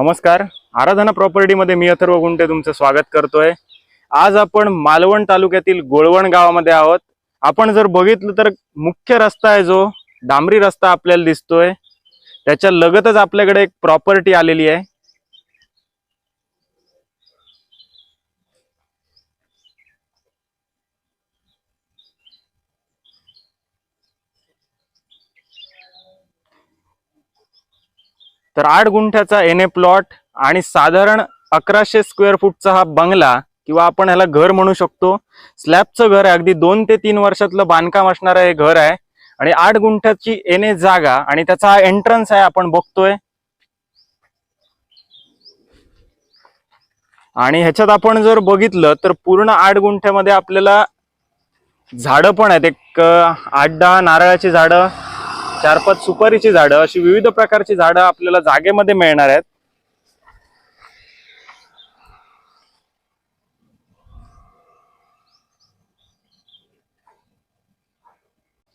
नमस्कार. आराधना प्रॉपर्टीमध्ये मी अथर्व गुंटे तुमचं स्वागत करतोय. आज आपण मालवण तालुक्यातील गोळवण गावामध्ये आहोत. आपण जर बघितलं तर मुख्य रस्ता आहे जो डांबरी रस्ता आपल्याला दिसतोय. त्याच्या लगतच आपल्याकडे एक प्रॉपर्टी आलेली आहे. तर आठ गुंठ्याचा एन ए प्लॉट आणि साधारण अकराशे स्क्वेअर फूटचा हा बंगला किंवा आपण ह्याला घर म्हणू शकतो. स्लॅबचं घर आहे. अगदी दोन ते तीन वर्षातलं बांधकाम असणारं हे घर आहे. आणि आठ गुंठ्याची एन ए जागा आणि त्याचा हा एंट्रन्स आहे आपण बघतोय. आणि ह्याच्यात आपण जर बघितलं तर पूर्ण आठ गुंठ्यामध्ये आपल्याला झाडं पण आहेत. एक आठ दहा नारळाची झाडं चार पाच सुपारीची झाडं अशी विविध प्रकारची झाडं आपल्याला जागेमध्ये मिळणार आहेत.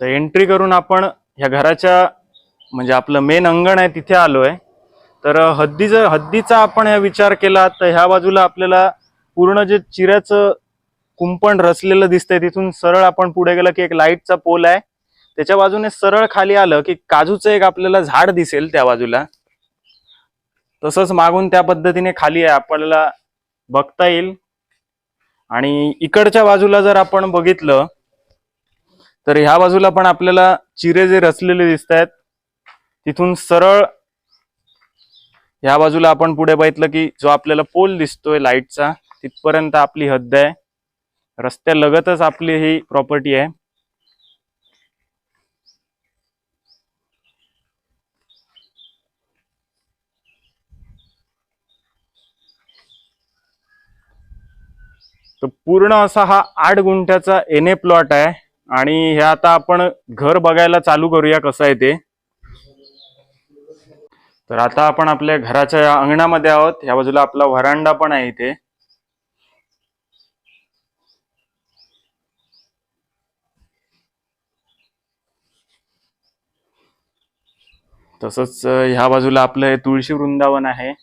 तर एंट्री करून आपण ह्या घराच्या म्हणजे आपलं मेन अंगण आहे तिथे आलोय. तर हद्दीचं हद्दीचा आपण ह्या विचार केला तर ह्या बाजूला आपल्याला पूर्ण जे चिऱ्याचं कुंपण रचलेलं दिसतंय तिथून सरळ आपण पुढे गेलं की एक लाईटचा पोल आहे. त्याच्या बाजूने सरळ खाली आलं की काजूचं एक आपल्याला झाड दिसेल त्या बाजूला. तसंच मागून त्या पद्धतीने खाली आहे आपल्याला बघता येईल. आणि इकडच्या बाजूला जर आपण बघितलं तर ह्या बाजूला पण आपल्याला चिरे जे रचलेले दिसत आहेत तिथून सरळ ह्या बाजूला आपण पुढे बघितलं की जो आपल्याला पोल दिसतोय लाईटचा तिथपर्यंत आपली हद्द आहे. रस्त्यालगतच आपली ही प्रॉपर्टी आहे. तर पूर्ण असा हा आठ गुंठ्याचा एन ए प्लॉट आहे. आणि हे आता आपण घर बघायला चालू करूया कसं आहे ते. तर आता आपण आपल्या घराच्या या अंगणामध्ये आहोत. या बाजूला आपला व्हरांडा पण आहे इथे. तसंच ह्या बाजूला आपलं हे तुळशी वृंदावन आहे.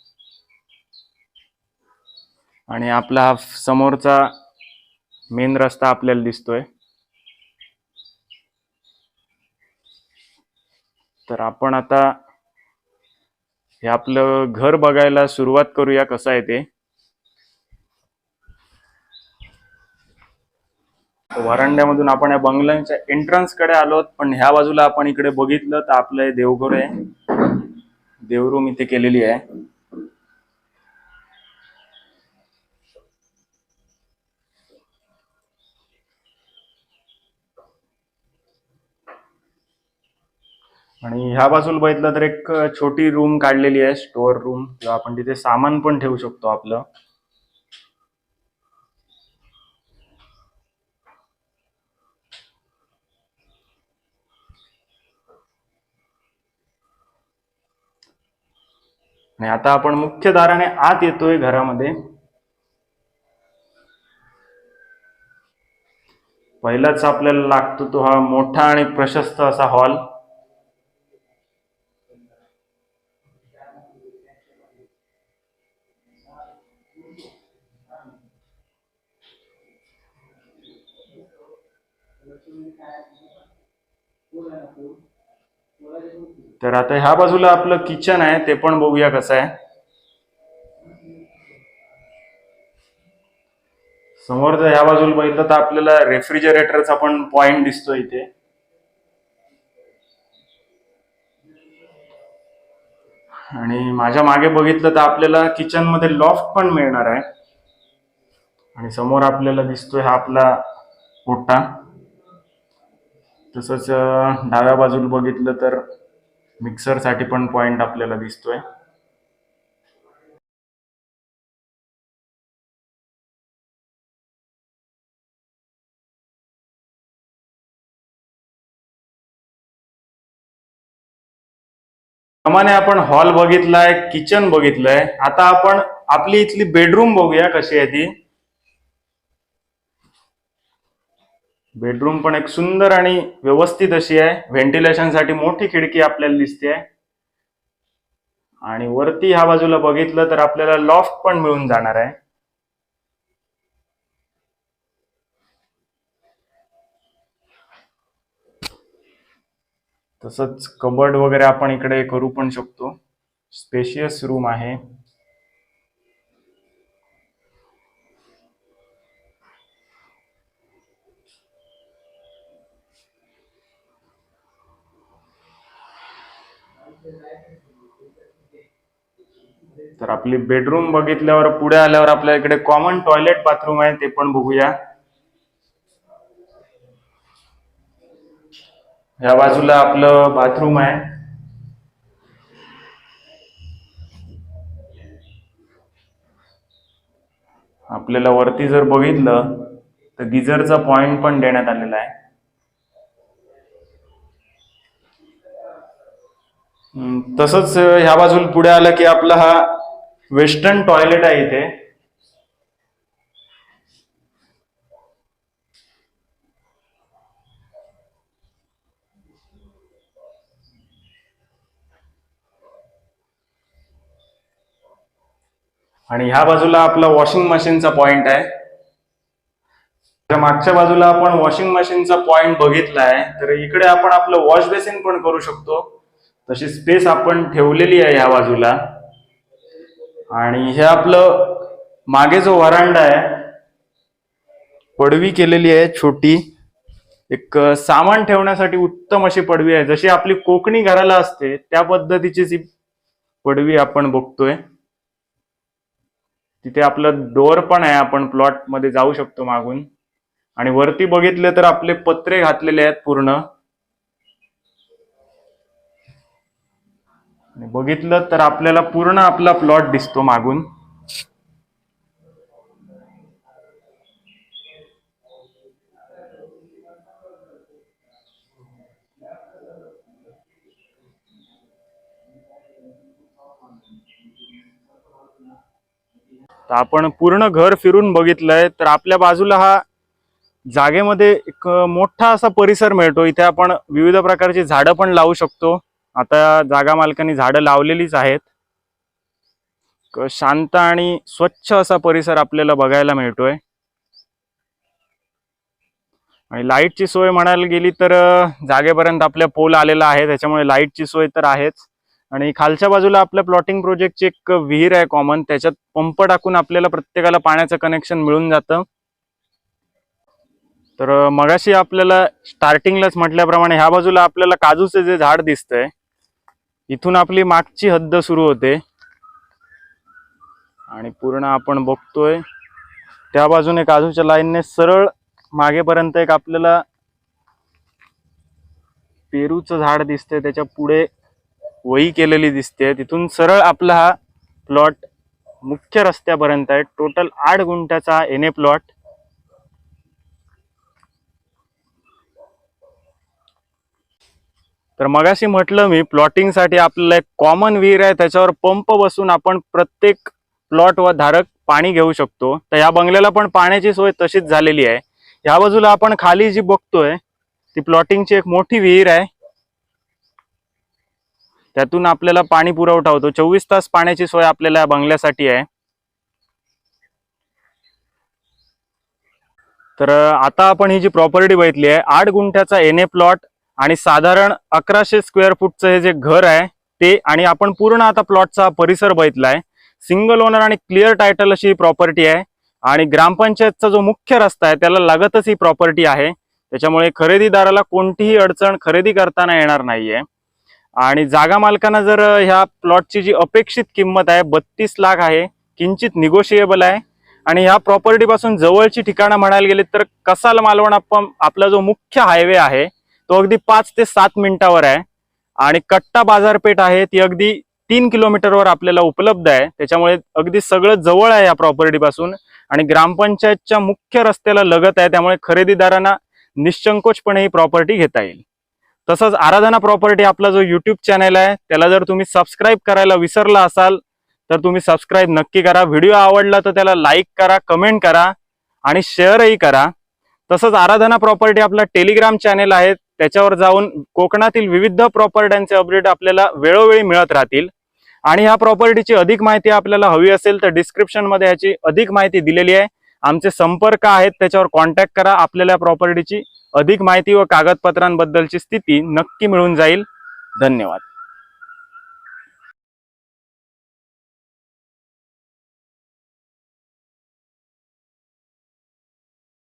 आणि आपला हा समोरचा मेन रस्ता आपल्याला दिसतोय. तर आपण आता हे आपलं घर बघायला सुरुवात करूया कसं आहे ते. वरांड्यामधून आपण या बंगल्यांच्या एंट्रन्सकडे आलोत पण ह्या बाजूला आपण इकडे बघितलं तर आपलं हे देवघर आहे. देवरूम इथे केलेली आहे. आणि ह्या बाजूला बघितलं तर एक छोटी रूम काढलेली आहे स्टोअर रूम किंवा आपण तिथे सामान पण ठेवू शकतो आपलं. आणि आता आपण मुख्य दाराने आत येतोय घरामध्ये. पहिलाच आपल्याला लागतो तो हा मोठा आणि प्रशस्त असा हॉल तर आता ह्या बाजूला आपलं किचन आहे ते पण बघूया कसं आहे. समोर जर ह्या बाजूला बघितलं तर आपल्याला रेफ्रिजरेटरचा पण पॉइंट दिसतो इथे. आणि माझ्या मागे बघितलं तर आपल्याला किचनमध्ये लॉफ्ट पण मिळणार आहे. आणि समोर आपल्याला दिसतोय हा आपला ओटा तसंच डाव्या बाजूला बघितलं तर मिक्सरसाठी पण पॉईंट आपल्याला दिसतोय. प्रमाणे आपण हॉल बघितलाय किचन बघितलंय. आता आपण आपली इथली बेडरूम बघूया कशी आहे ती. बेडरूम पण एक सुंदर आणि व्यवस्थित अशी आहे. व्हेंटिलेशनसाठी मोठी खिडकी आपल्याला दिसते आहे. आणि वरती ह्या बाजूला बघितलं तर आपल्याला लॉफ्ट पण मिळून जाणार आहे. तसंच कबर्ड वगैरे आपण इकडे करू पण शकतो. स्पेशियस रूम आहे. तर आपली बेडरूम बघितल्यावर पुढे आल्यावर आपल्या इकडे कॉमन टॉयलेट बाथरूम आहे ते पण बघूया. या बाजूला आपलं बाथरूम आहे. आपल्याला वरती जर बघितलं तर गिझरचा पॉइंट पण देण्यात आलेला आहे. तसंच ह्या बाजूला पुढे आलं की आपला हा वेस्टर्न टॉयलेट आहे इथे. आणि ह्या बाजूला आपला वॉशिंग मशीनचा पॉइंट आहे. त्या मागच्या बाजूला आपण वॉशिंग मशीनचा पॉइंट बघितला आहे तर इकडे आपण आपलं वॉश बेसिन पण करू शकतो. तशी स्पेस आपण ठेवलेली आहे ह्या बाजूला. आणि हे आपलं मागे जो वरांडा आहे पडवी केलेली आहे छोटी. एक सामान ठेवण्यासाठी उत्तम अशी पडवी आहे. जशी आपली कोकणी घराला असते त्या पद्धतीचीच ही पडवी आपण बघतोय. तिथे आपलं डोअर पण आहे आपण प्लॉटमध्ये जाऊ शकतो मागून. आणि वरती बघितले तर आपले पत्रे घातलेले आहेत पूर्ण. आणि बघितलं तर आपल्याला पूर्ण आपला प्लॉट दिसतो मागून. तर आपण पूर्ण घर फिरून बघितलंय तर आपल्या बाजूला हा जागेमध्ये एक मोठा असा परिसर मिळतो. इथे आपण विविध प्रकारची झाडं पण लावू शकतो. आता जागा मालकांनी झाडं लावलेलीच आहेत. शांत आणि स्वच्छ असा परिसर आपल्याला बघायला मिळतोय. आणि लाईटची सोय म्हणायला गेली तर जागेपर्यंत आपल्या पोल आलेला आहे त्याच्यामुळे लाईटची सोय तर आहेच. आणि खालच्या बाजूला आपल्या प्लॉटिंग प्रोजेक्टची एक विहीर आहे कॉमन त्याच्यात पंप टाकून आपल्याला प्रत्येकाला पाण्याचं कनेक्शन मिळून जातं. तर मगाशी आपल्याला स्टार्टिंगलाच म्हटल्याप्रमाणे ह्या बाजूला आपल्याला काजूचे जे झाड दिसतंय इथून आपली मागची हद्द सुरू होते. आणि पूर्ण आपण बघतोय त्या बाजूने काजूच्या लाईनने सरळ मागेपर्यंत एक आपल्याला पेरूचं झाड दिसतंय त्याच्या पुढे वही केलेली दिसते. तिथून सरळ आपला हा प्लॉट मुख्य रस्त्यापर्यंत आहे. टोटल आठ गुंठ्याचा एन ए प्लॉट तर मगाशी म्हटलं मी प्लॉटिंगसाठी आपल्याला एक कॉमन विहीर आहे त्याच्यावर पंप बसून आपण प्रत्येक प्लॉट व धारक पाणी घेऊ शकतो. तर या बंगल्याला पण पाण्याची सोय तशीच झालेली आहे. ह्या बाजूला आपण खाली जी बघतोय ती प्लॉटिंगची एक मोठी विहीर आहे. त्यातून आपल्याला पाणी पुरवठा होतो. चोवीस तास पाण्याची सोय आपल्याला या बंगल्यासाठी आहे. तर आता आपण ही जी प्रॉपर्टी बघितली आहे आठ गुंठ्याचा एन ए प्लॉट आणि साधारण अकराशे स्क्वेअर फूटचं हे जे घर आहे ते आणि आपण पूर्ण आता प्लॉटचा परिसर बघितलाय सिंगल ओनर आणि क्लिअर टायटल अशी ही प्रॉपर्टी आहे. आणि ग्रामपंचायतचा जो मुख्य रस्ता आहे त्याला लागतच ही प्रॉपर्टी आहे. त्याच्यामुळे खरेदीदाराला कोणतीही अडचण खरेदी करताना येणार नाहीये. आणि जागा मालकांना जर ह्या प्लॉटची जी अपेक्षित किंमत आहे बत्तीस लाख आहे किंचित निगोशिएबल आहे. आणि ह्या प्रॉपर्टी पासून जवळची ठिकाणं म्हणायला गेली तर कसाल मालवण आपला जो मुख्य हायवे आहे तो अगदी पाच ते सात मिनिटावर आहे. आणि कट्टा बाजारपेठ आहे ती अगदी तीन किलोमीटरवर आपल्याला उपलब्ध आहे. त्याच्यामुळे अगदी सगळं जवळ आहे या प्रॉपर्टीपासून. आणि ग्रामपंचायतच्या मुख्य रस्त्याला लगत आहे त्यामुळे खरेदीदारांना निश्चंकोचपणे ही प्रॉपर्टी घेता येईल. तसंच आराधना प्रॉपर्टी आपला जो यूट्यूब चॅनल आहे त्याला जर तुम्ही सबस्क्राईब करायला विसरला असाल तर तुम्ही सबस्क्राईब नक्की करा. व्हिडिओ आवडला तर त्याला लाईक करा कमेंट करा आणि शेअरही करा. तसंच आराधना प्रॉपर्टी आपला टेलिग्राम चॅनेल आहे त्याच्यावर जाऊन कोकणातील विविध प्रॉपर्ट्यांचे अपडेट आपल्याला वेळोवेळी मिळत राहतील. आणि ह्या प्रॉपर्टीची अधिक माहिती आपल्याला हवी असेल तर डिस्क्रिप्शनमध्ये ह्याची अधिक माहिती दिलेली आहे. आमचे संपर्क आहेत त्याच्यावर कॉन्टॅक्ट करा. आपल्याला प्रॉपर्टीची अधिक माहिती व कागदपत्रांबद्दलची स्थिती नक्की मिळून जाईल. धन्यवाद.